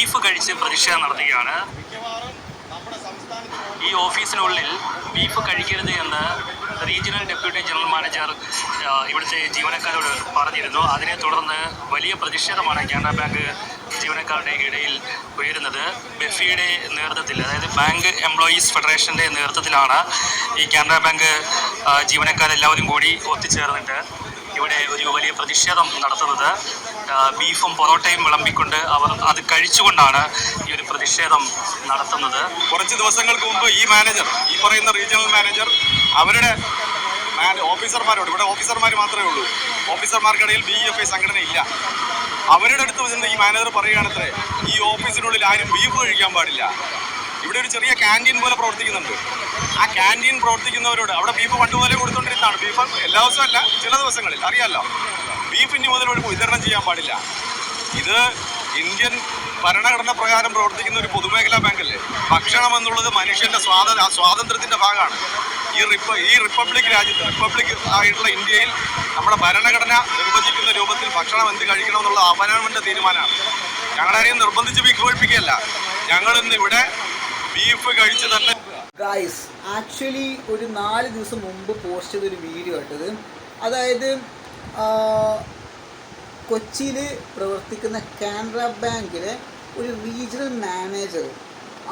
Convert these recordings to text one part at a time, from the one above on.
Beef കഴിച്ച് പ്രതിഷേധം നടത്തുകയാണ്. ഈ ഓഫീസിനുള്ളിൽ ബീഫ് കഴിക്കരുത് എന്ന് റീജിയണൽ ഡെപ്യൂട്ടി ജനറൽ മാനേജർ ഇവിടുത്തെ ജീവനക്കാരോട് പറഞ്ഞിരുന്നു. അതിനെ തുടർന്ന് വലിയ പ്രതിഷേധമാണ് കാനറ ബാങ്ക് ജീവനക്കാരുടെ ഇടയിൽ ഉയരുന്നത്. ബെഫിയുടെ നേതൃത്വത്തിൽ അതായത് ബാങ്ക് എംപ്ലോയീസ് ഫെഡറേഷന്റെ നേതൃത്വത്തിലാണ് ഈ കാനറ ബാങ്ക് ജീവനക്കാരെല്ലാവരും കൂടി ഒത്തുചേർന്നിട്ട് ഇവിടെ ഒരു വലിയ പ്രതിഷേധം നടത്തുന്നത്. ബീഫും പൊറോട്ടയും വിളമ്പിക്കൊണ്ട് അവർ അത് കഴിച്ചുകൊണ്ടാണ് ഈ ഒരു പ്രതിഷേധം നടത്തുന്നത്. കുറച്ച് ദിവസങ്ങൾക്ക് മുമ്പ് ഈ മാനേജർ ഈ പറയുന്ന റീജിയണൽ മാനേജർ അവരുടെ ഓഫീസർമാരോട് ഇവിടെ ഓഫീസർമാർ മാത്രമേ ഉള്ളൂ. ഓഫീസർമാർക്കിടയിൽ ബി എഫ് ഐ സംഘടന ഇല്ല അവരുടെ അടുത്ത് ചെന്ന് ഈ മാനേജർ പറയുകയാണത്രേ ഈ ഓഫീസിനുള്ളിൽ ആരും ബീഫ് കഴിക്കാൻ പാടില്ല. ഇവിടെ ഒരു ചെറിയ ക്യാന്റീൻ പോലെ പ്രവർത്തിക്കുന്നുണ്ട്. ആ ക്യാന്റീൻ പ്രവർത്തിക്കുന്നവരോട് അവിടെ ബീഫ് പണ്ട് പോലെ ബീഫ് എല്ലാ ദിവസവും അല്ല ചില ദിവസങ്ങളിൽ അറിയാമല്ലോ ബീഫ് ഇനി മുതൽ ഒരു വിതരണം ചെയ്യാൻ പാടില്ല. ഇത് ഇന്ത്യൻ ഭരണഘടന പ്രകാരം പ്രവർത്തിക്കുന്ന ഒരു പൊതുമേഖലാ ബാങ്കല്ലേ? ഭക്ഷണം എന്നുള്ളത് മനുഷ്യന്റെ സ്വാത സ്വാതന്ത്ര്യത്തിന്റെ ഭാഗമാണ്. ഈ റിപ്പ ഈ റിപ്പബ്ലിക് രാജ്യത്ത് റിപ്പബ്ലിക് ആയിട്ടുള്ള ഇന്ത്യയിൽ നമ്മുടെ ഭരണഘടന നിർവചിക്കുന്ന രൂപത്തിൽ ഭക്ഷണം എന്ത് കഴിക്കണം എന്നുള്ള അപനാമന്റെ തീരുമാനമാണ്. ഞങ്ങളാരെയും നിർബന്ധിച്ച് ബീഫ് കഴിപ്പിക്കുകയല്ല. ഞങ്ങൾ ഇന്ന് ഇവിടെ ബീഫ് കഴിച്ച് തന്നെ ഗായ്സ് ആക്ച്വലി ഒരു നാല് ദിവസം മുമ്പ് പോസ്റ്റ് ചെയ്തൊരു വീഡിയോ ആയിട്ടത് അതായത് കൊച്ചിയിൽ പ്രവർത്തിക്കുന്ന കാനറ ബാങ്കിലെ ഒരു റീജിയണൽ മാനേജർ.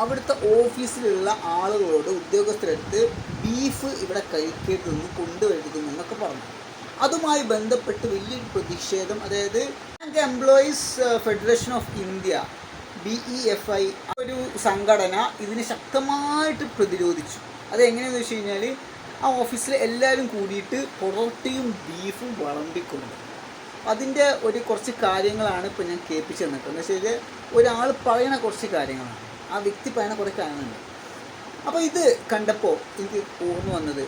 അവിടുത്തെ ഓഫീസിലുള്ള ആളുകളോട് ഉദ്യോഗസ്ഥരെടുത്ത് ബീഫ് ഇവിടെ കഴിക്കരുതെന്ന് കൊണ്ടുവരുതെന്നൊക്കെ പറഞ്ഞു. അതുമായി ബന്ധപ്പെട്ട് വലിയൊരു പ്രതിഷേധം അതായത് bank employees federation of India B E F I ഒരു സംഘടന ഇതിനെ ശക്തമായിട്ട് പ്രതിരോധിച്ചു. അതെങ്ങനെയാണെന്ന് വെച്ച് കഴിഞ്ഞാൽ ആ ഓഫീസിൽ എല്ലാവരും കൂടിയിട്ട് പൊറോട്ടയും ബീഫും വിളമ്പിക്കൊണ്ട് അതിന്റെ ഒരു കുറച്ച് കാര്യങ്ങളാണ് ഇപ്പോൾ ഞാൻ കേൾപ്പിച്ച് തന്നിട്ട് എന്ന് വെച്ചാൽ ഒരാൾ പറയണ കുറച്ച് കാര്യങ്ങളാണ്. ആ വ്യക്തി പറയണ കുറേ കാര്യങ്ങളുണ്ട്. അപ്പോൾ ഇത് കണ്ടപ്പോൾ എനിക്ക് ഓർമ്മ വന്നത്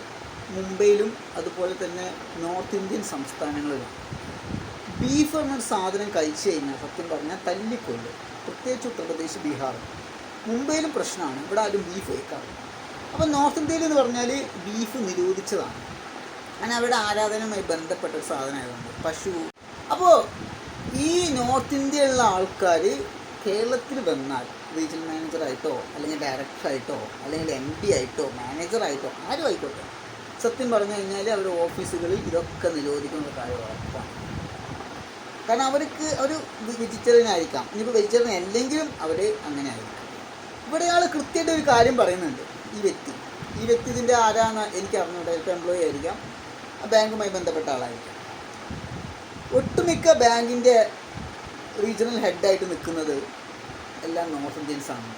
മുംബൈയിലും അതുപോലെ തന്നെ നോർത്ത് ഇന്ത്യൻ സംസ്ഥാനങ്ങളിലും ബീഫ് എന്നൊരു സാധനം കഴിച്ചു കഴിഞ്ഞാൽ സത്യം പറഞ്ഞാൽ തല്ലിക്കൊല്ലും. പ്രത്യേകിച്ച് ഉത്തർപ്രദേശ് ബീഹാർ. മുംബൈയിലും പ്രശ്നമാണ്. ഇവിടെ ആരും ബീഫ് കഴിക്കാറില്ല. അപ്പോൾ നോർത്ത് ഇന്ത്യയിൽ എന്ന് പറഞ്ഞാൽ ബീഫ് നിരോധിച്ചതാണ്. അങ്ങനെ അവരുടെ ആരാധനയുമായി ബന്ധപ്പെട്ട ഒരു സാധനമായതുകൊണ്ട്. പശു. അപ്പോൾ ഈ നോർത്ത് ഇന്ത്യയിലുള്ള ആൾക്കാർ കേരളത്തിൽ വന്നാൽ റീജിയണൽ മാനേജറായിട്ടോ അല്ലെങ്കിൽ ഡയറക്ടറായിട്ടോ അല്ലെങ്കിൽ എം പി ആയിട്ടോ മാനേജറായിട്ടോ ആരും ആയിക്കോട്ടെ. സത്യം പറഞ്ഞു കഴിഞ്ഞാൽ അവർ ഓഫീസുകളിൽ ഇതൊക്കെ നിരോധിക്കുന്ന കാര്യം ഉറപ്പാണ്. കാരണം അവർക്ക് ഒരു വെജിറ്റേറിയൻ ആയിരിക്കാം. ഇനിയിപ്പോൾ വെജിറ്റേറിയൻ അല്ലെങ്കിലും അവർ അങ്ങനെ ആയിരിക്കാം ഇവിടെ ആൾ കൃത്യമായിട്ട് ഒരു കാര്യം പറയുന്നുണ്ട്. ഈ വ്യക്തി. ഈ വ്യക്തി ഇതിന്റെ ആരാന്ന് എനിക്ക് അറിഞ്ഞൂടെ. ചിലപ്പോൾ എംപ്ലോയി ആയിരിക്കാം. ബാങ്കുമായി ബന്ധപ്പെട്ട ആളായിരിക്കാം. ഒട്ടുമിക്ക ബാങ്കിന്റെ റീജിയണൽ ഹെഡായിട്ട് നിൽക്കുന്നത് എല്ലാം നോർത്ത് ഇന്ത്യൻസാണ്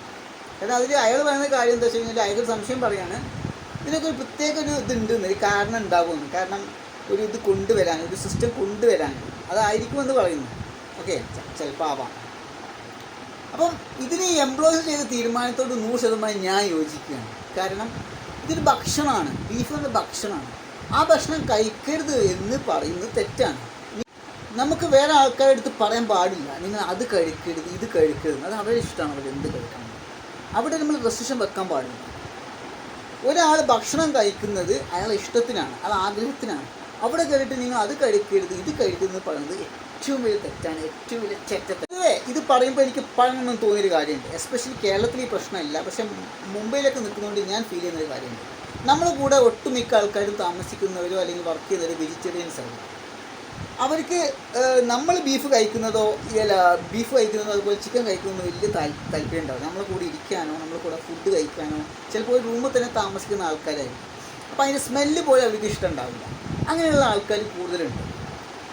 കാരണം അതിൽ അയാൾ പറയുന്ന കാര്യം എന്താ വെച്ച് കഴിഞ്ഞാൽ അയാൾക്ക് സംശയം പറയാണ്. ഇതിനൊക്കെ ഒരു പ്രത്യേക ഒരു ഇതുണ്ട് ഒരു കാരണം ഉണ്ടാകുമെന്ന് കാരണം ഒരു ഇത് കൊണ്ടുവരാൻ ഒരു സിസ്റ്റം കൊണ്ടുവരാൻ. അതായിരിക്കുമെന്ന് പറയുന്നു. ഓക്കെ ചിലപ്പോൾ ആവാം. അപ്പം ഇതിന് എംപ്ലോയീസ് ചെയ്ത തീരുമാനത്തോട് നൂറ് ശതമാനം ഞാൻ യോജിക്കുകയാണ്. കാരണം ഇതൊരു ഭക്ഷണമാണ് ബീഫ് എന്ന ഭക്ഷണമാണ്. ആ ഭക്ഷണം കഴിക്കരുത് എന്ന് പറയുന്നത് തെറ്റാണ്. നമുക്ക് വേറെ ആൾക്കാരുടെ അടുത്ത് പറയാൻ പാടില്ല. നിങ്ങൾ അത് കഴിക്കരുത് ഇത് കഴിക്കരുത്. അത് അവരുടെ ഇഷ്ടമാണ് അവർ എന്ത് കഴിക്കണം. അവിടെ നമ്മൾ റെസ്ട്രിക്ഷൻ വെക്കാൻ പാടില്ല. ഒരാൾ ഭക്ഷണം കഴിക്കുന്നത് അയാളുടെ ഇഷ്ടത്തിനാണ് അയാൾ ആഗ്രഹത്തിനാണ്. അവിടെ കയറിയിട്ട് നിങ്ങൾ അത് കഴിക്കരുത് ഇത് കഴിക്കുന്നത് പറയുന്നത് ഏറ്റവും വലിയ തെറ്റാണ് ഏറ്റവും വലിയ ചെറ്റത്തെ ഇത് പറയുമ്പോൾ എനിക്ക് പഴങ്ങൊന്നും തോന്നിയൊരു കാര്യമുണ്ട്. എസ്പെഷ്യലി കേരളത്തിൽ ഈ പ്രശ്നമില്ല. പക്ഷെ മുംബൈയിലൊക്കെ നിൽക്കുന്നതുകൊണ്ട് ഞാൻ ഫീൽ ചെയ്യുന്ന ഒരു കാര്യമുണ്ട്. നമ്മുടെ കൂടെ ഒട്ടുമിക്ക ആൾക്കാരും താമസിക്കുന്നവരോ അല്ലെങ്കിൽ വർക്ക് ചെയ്യുന്നവരോ വെജിറ്റേറിയൻസ് ആണ്. അവർക്ക് നമ്മൾ ബീഫ് കഴിക്കുന്നതോ അല്ല ബീഫ് കഴിക്കുന്നതോ അതുപോലെ ചിക്കൻ കഴിക്കുന്നതോ വലിയ താല്പര്യം ഉണ്ടാവും നമ്മളെ കൂടെ ഇരിക്കാനോ നമ്മളെ കൂടെ ഫുഡ് കഴിക്കാനോ ചിലപ്പോൾ ഒരു റൂമിൽ തന്നെ താമസിക്കുന്ന ആൾക്കാരായിരിക്കും. അപ്പോൾ അതിന്റെ സ്മെല്ല് പോലും അവർക്ക് ഇഷ്ടം ഉണ്ടാവില്ല. അങ്ങനെയുള്ള ആൾക്കാർ കൂടുതലുണ്ട്.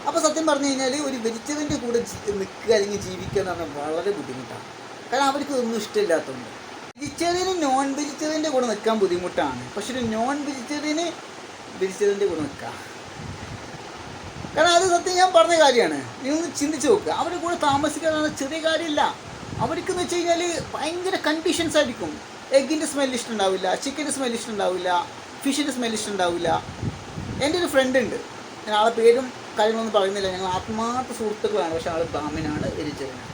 അപ്പോൾ സത്യം പറഞ്ഞു കഴിഞ്ഞാൽ ഒരു വെജിറ്റബിളിന്റെ കൂടെ നിൽക്കുക അല്ലെങ്കിൽ ജീവിക്കുക എന്ന് പറഞ്ഞാൽ വളരെ ബുദ്ധിമുട്ടാണ്. കാരണം അവർക്ക് ഒന്നും ഇഷ്ടമില്ലാത്തതുകൊണ്ട്. വെജിറ്റേറിയനും നോൺ വെജിറ്റേറിയന്റെ കൂടെ നിൽക്കാൻ ബുദ്ധിമുട്ടാണ്. പക്ഷെ ഒരു നോൺ വെജിറ്റേറിയന് വെജിറ്റേറിയന്റെ കൂടെ നിൽക്കാം. കാരണം അത് സത്യം ഞാൻ പറഞ്ഞ കാര്യമാണ്. നിങ്ങൾ ചിന്തിച്ച് നോക്കുക അവരുടെ കൂടെ താമസിക്കുക എന്ന് ചെറിയ കാര്യമില്ല. അവർക്ക് എന്ന് വെച്ച് കഴിഞ്ഞാൽ ഭയങ്കര കണ്ടീഷൻസ് ആയിരിക്കും. എഗ്ഗിന്റെ സ്മെൽ ഇഷ്ടമുണ്ടാവില്ല ചിക്കന്റെ സ്മെൽ ഇഷ്ടമുണ്ടാവില്ല ഫിഷിന്റെ സ്മെൽ ഇഷ്ടമുണ്ടാവില്ല. എന്റെ ഒരു ഫ്രണ്ട് ഉണ്ട്. ഞാൻ ആളെ പേരും കാര്യങ്ങളൊന്നും പറയുന്നില്ല. ഞങ്ങൾ ആത്മാർത്ഥ സുഹൃത്തുക്കളാണ്. പക്ഷെ ആൾ ബ്രാഹ്മിനാണ് വെജിറ്റേറിയനാണ്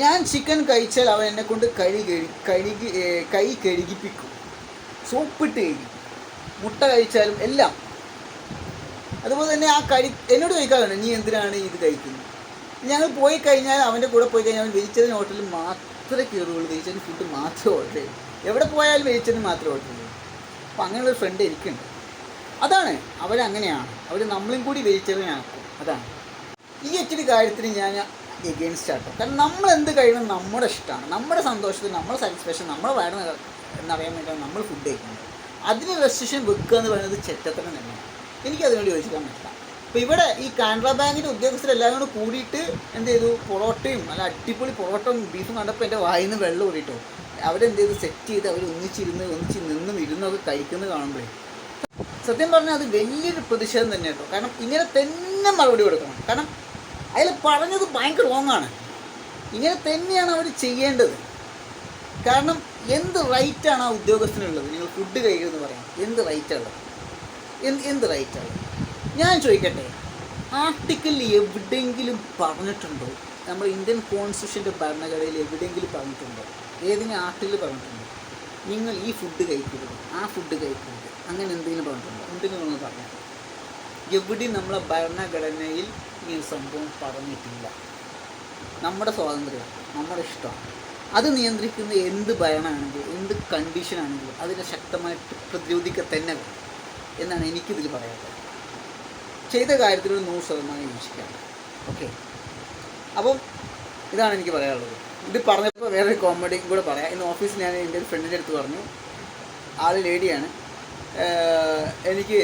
ഞാൻ ചിക്കൻ കഴിച്ചാൽ അവൻ എന്നെ കൊണ്ട് കഴി കഴുകി കഴുകി കൈ കഴുകിപ്പിക്കും. സോപ്പിട്ട് കഴുകി മുട്ട കഴിച്ചാലും എല്ലാം. അതുപോലെ തന്നെ ആ കഴി എന്നോട് ചോദിക്കാറുണ്ട് നീ എന്തിനാണ് ഇത് കഴിക്കുന്നത്? ഞങ്ങൾ പോയി കഴിഞ്ഞാൽ അവന്റെ കൂടെ പോയി കഴിഞ്ഞാൽ അവൻ വെജിറ്റേറിയൻ ഹോട്ടലിൽ മാത്രമേ കയറുള്ളൂ വെജിറ്റേറിയൻ ഫുഡ് മാത്രമേ ഓർഡർ ചെയ്യും. എവിടെ പോയാലും വെജിറ്റേറിയൻ മാത്രമേ ഓർഡർ ചെയ്യും. അപ്പം അങ്ങനെയുള്ളൊരു ഫ്രണ്ട് എനിക്കുണ്ട്. അതാണ്. അവരങ്ങനെയാണ്. അവർ നമ്മളും കൂടി വെജിറ്റേറിയൻ ആക്കും അതാണ്. ഈ ഒറ്റൊരു കാര്യത്തിന് ഞാൻ എഗെയിൻസ്റ്റ് ആട്ടോ. കാരണം നമ്മൾ എന്ത് കഴിയണം നമ്മുടെ ഇഷ്ടമാണ്. നമ്മുടെ സന്തോഷത്തിന് നമ്മുടെ സാറ്റിസ്ഫാക്ഷൻ നമ്മുടെ നിറ- എന്നറിയാൻ വേണ്ടിയാണ് നമ്മൾ ഫുഡ് കഴിക്കുന്നത്. അതിന് റെസ്ട്രിക്ഷൻ വെക്കുക എന്ന് പറയുന്നത് ചെറ്റത്തരം തന്നെയാണ്. എനിക്ക് അതിനോട് യോജിക്കാൻ പറ്റില്ല. അപ്പോൾ ഇവിടെ ഈ കാനറ ബാങ്കിന്റെ ഉദ്യോഗസ്ഥരെല്ലാവരും കൂടെ കൂടിയിട്ട് എന്ത് ചെയ്തു? പൊറോട്ടയും നല്ല അടിപൊളി പൊറോട്ടയും ബീഫും കണ്ടപ്പോൾ എന്റെ വായിൽ നിന്ന് വെള്ളം ഓടിയിട്ടോ അവരെന്ത് ചെയ്ത്? സെറ്റ് ചെയ്ത് അവർ ഒന്നിച്ചിരുന്ന് ഒന്നിച്ച് നിന്നും ഇരുന്നൊക്കെ കഴിക്കുന്നത് കാണുമ്പോഴേ സത്യം പറഞ്ഞാൽ അത് വലിയൊരു പ്രതിഷേധം തന്നെ കേട്ടോ കാരണം ഇങ്ങനെ തന്നെ മറുപടി കൊടുക്കണം. കാരണം അയാൾ പറഞ്ഞത് ഭയങ്കര റോങ് ആണ്. ഇങ്ങനെ തന്നെയാണ് അവർ ചെയ്യേണ്ടത്. കാരണം എന്ത് റൈറ്റാണ് ആ ഉദ്യോഗസ്ഥനുള്ളത്? നിങ്ങൾ ഫുഡ് കഴിക്കുമെന്ന് പറയാം. എന്ത് റൈറ്റാണുള്ളത് എന്ത് എന്ത് റൈറ്റാണ് ഞാൻ ചോദിക്കട്ടെ ആർട്ടിക്കിൾ എവിടെയെങ്കിലും പറഞ്ഞിട്ടുണ്ടോ? നമ്മൾ ഇന്ത്യൻ കോൺസ്റ്റിറ്റ്യൂഷന്റെ ഭരണഘടനയിൽ എവിടെയെങ്കിലും പറഞ്ഞിട്ടുണ്ടോ? ഏതെങ്കിലും ആർട്ടിക്കിൾ പറഞ്ഞിട്ടുണ്ടോ? നിങ്ങൾ ഈ ഫുഡ് കഴിക്കരുത്. ആ ഫുഡ് കഴിക്കരുത്. അങ്ങനെ എന്തെങ്കിലും പറഞ്ഞിട്ടുണ്ടോ? എന്തെങ്കിലും ഒന്ന് പറഞ്ഞാൽ എവിടെയും നമ്മളെ ഭരണഘടനയിൽ ഈ സംഭവം പറഞ്ഞിട്ടില്ല. നമ്മുടെ സ്വാതന്ത്ര്യം നമ്മുടെ ഇഷ്ടം അത് നിയന്ത്രിക്കുന്ന എന്ത് ഭരണമാണെങ്കിലും എന്ത് കണ്ടീഷനാണെങ്കിലും അതിനെ ശക്തമായിട്ട് പ്രതിരോധിക്കുക തന്നെ വേണം എന്നാണ് എനിക്കിതിൽ പറയാനുള്ളത്. ചെയ്ത കാര്യത്തിനൊരു നൂറ് ശതമാനം യോജിക്കാം ഓക്കെ അപ്പം ഇതാണ് എനിക്ക് പറയാനുള്ളത്. ഇത് പറഞ്ഞപ്പോൾ വേറൊരു കോമഡി കൂടെ പറയാം. ഇന്ന് ഓഫീസിൽ ഞാൻ എന്റെ ഒരു ഫ്രണ്ടിന്റെ അടുത്ത് പറഞ്ഞു. ആൾ ലേഡിയാണ്. എനിക്ക്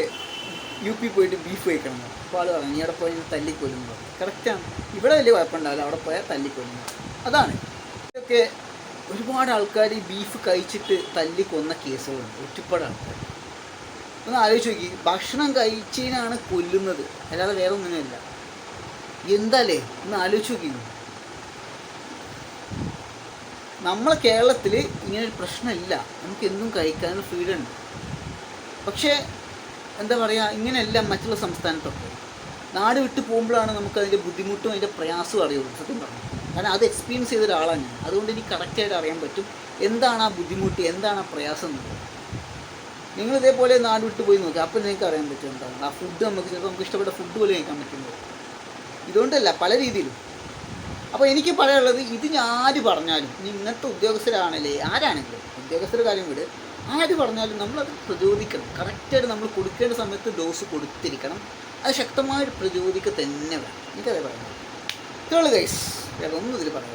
യു പി പോയിട്ട് ബീഫ് കഴിക്കണം. അപ്പോൾ ആൾ പറഞ്ഞു നീ അവിടെ പോയി തല്ലിക്കൊല്ലുന്നു കറക്റ്റാണ് ഇവിടെ വലിയ കുഴപ്പമുണ്ടാവില്ല. അവിടെ പോയാൽ തല്ലിക്കൊല്ലുന്നു അതാണ്. ഇതൊക്കെ ഒരുപാട് ആൾക്കാർ ഈ ബീഫ് കഴിച്ചിട്ട് തല്ലിക്കൊന്ന കേസുകളുണ്ട്. ഒരുപാട് ആൾക്കാർ ഒന്ന് ആലോചിച്ച് നോക്കി. ഭക്ഷണം കഴിച്ചതിനാണ് കൊല്ലുന്നത്. അല്ലാതെ വേറെ ഒന്നിനുമല്ല എന്താലേ? ഒന്ന് ആലോചിച്ച് നോക്കി. നമ്മളെ കേരളത്തിൽ ഇങ്ങനെ ഒരു പ്രശ്നമില്ല. നമുക്ക് എന്തും കഴിക്കാനുള്ള ഫ്രീഡം ഉണ്ട്. പക്ഷേ എന്താ പറയുക ഇങ്ങനെയല്ല മറ്റുള്ള സംസ്ഥാനത്തൊക്കെ. നാട് വിട്ട് പോകുമ്പോഴാണ് നമുക്ക് അതിന്റെ ബുദ്ധിമുട്ടും അതിന്റെ പ്രയാസവും അറിയുള്ളൂ സത്യം പറഞ്ഞു. കാരണം അത് എക്സ്പീരിയൻസ് ചെയ്ത ഒരാളാണ് ഞാൻ. അതുകൊണ്ട് എനിക്ക് കറക്റ്റായിട്ട് അറിയാൻ പറ്റും. എന്താണ് ആ ബുദ്ധിമുട്ട്? എന്താണ് ആ പ്രയാസം എന്നുള്ളത്? നിങ്ങൾ ഇതേപോലെ നാട് വിട്ട് പോയി നോക്കുക അപ്പോൾ നിങ്ങൾക്ക് അറിയാൻ പറ്റും എന്താണ്. ആ ഫുഡ് നമുക്ക് ചിലപ്പോൾ നമുക്ക് ഇഷ്ടപ്പെട്ട ഫുഡ് പോലും കഴിക്കാൻ പറ്റുന്നത്. ഇതുകൊണ്ടല്ല പല രീതിയിലും. അപ്പോൾ എനിക്ക് പറയാനുള്ളത് ഇത് ഞാൻ പറഞ്ഞാലും ഇനി ഇന്നത്തെ ഉദ്യോഗസ്ഥരാണല്ലേ ആരാണെങ്കിലും ഉദ്യോഗസ്ഥരുടെ കാര്യം വിട്. ആര് പറഞ്ഞാലും നമ്മളത് പ്രചോദിക്കണം കറക്റ്റായിട്ട് നമ്മൾ കൊടുക്കേണ്ട സമയത്ത് ഡോസ് കൊടുത്തിരിക്കണം. അത് ശക്തമായിട്ട് പ്രതിരോധിക്കുക തന്നെ വേണം. എനിക്കതേ പറയാം ഇത്രയുള്ളൂ ഗൈസ് വേറെ ഒന്നും ഇതിൽ പറയാം